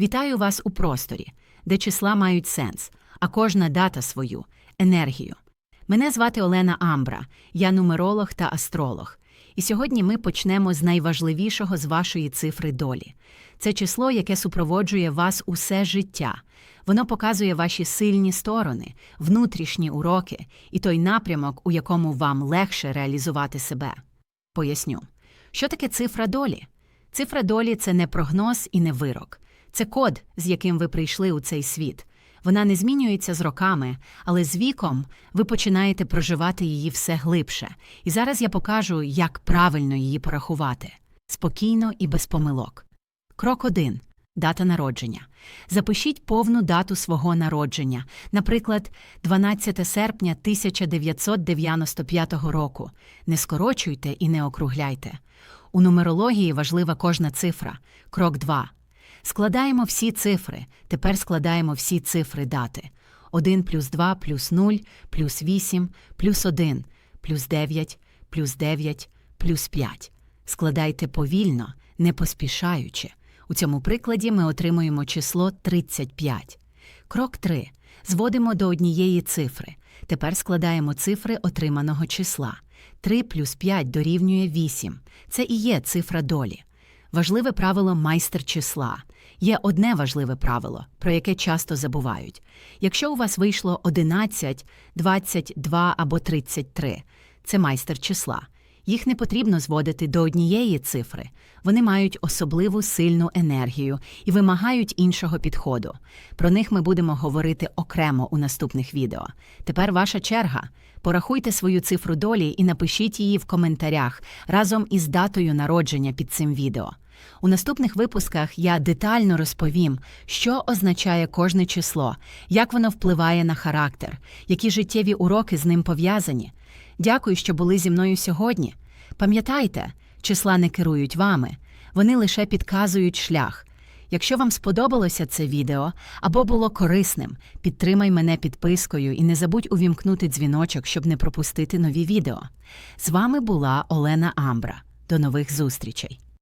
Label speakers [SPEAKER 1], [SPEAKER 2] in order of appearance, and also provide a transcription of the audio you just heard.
[SPEAKER 1] Вітаю вас у просторі, де числа мають сенс, а кожна дата свою енергію. Мене звати Олена Амбра, я нумеролог та астролог. І сьогодні ми почнемо з найважливішого з вашої цифри долі. Це число, яке супроводжує вас усе життя. Воно показує ваші сильні сторони, внутрішні уроки і той напрямок, у якому вам легше реалізувати себе. Поясню, що таке цифра долі? Цифра долі це не прогноз і не вирок. Це код, з яким ви прийшли у цей світ. Вона не змінюється з роками, але з віком ви починаєте проживати її все глибше. І зараз я покажу, як правильно її порахувати спокійно і без помилок. Крок 1. Дата народження. Запишіть повну дату свого народження, наприклад, 12 серпня 1995 року. Не скорочуйте і не округляйте. У нумерології важлива кожна цифра. Крок 2. Складаємо всі цифри. Тепер складаємо всі цифри дати. 1 плюс 2 плюс 0 плюс 8 плюс 1 плюс 9 плюс 9 плюс 5. Складайте повільно, не поспішаючи. У цьому прикладі ми отримуємо число 35. Крок 3. Зводимо до однієї цифри. Тепер складаємо цифри отриманого числа. 3 плюс 5 дорівнює 8. Це і є цифра долі. Важливе правило майстер числа. Є одне важливе правило, про яке часто забувають. Якщо у вас вийшло 11, 22 або 33, це майстер числа. Їх не потрібно зводити до однієї цифри. Вони мають особливу сильну енергію і вимагають іншого підходу. Про них ми будемо говорити окремо у наступних відео. Тепер ваша черга. Порахуйте свою цифру долі і напишіть її в коментарях разом із датою народження під цим відео. У наступних випусках я детально розповім, що означає кожне число, як воно впливає на характер, які життєві уроки з ним пов'язані. Дякую, що були зі мною сьогодні. Пам'ятайте, числа не керують вами, вони лише підказують шлях. Якщо вам сподобалося це відео або було корисним, підтримай мене підпискою і не забудь увімкнути дзвіночок, щоб не пропустити нові відео. З вами була Олена Амбра. До нових зустрічей!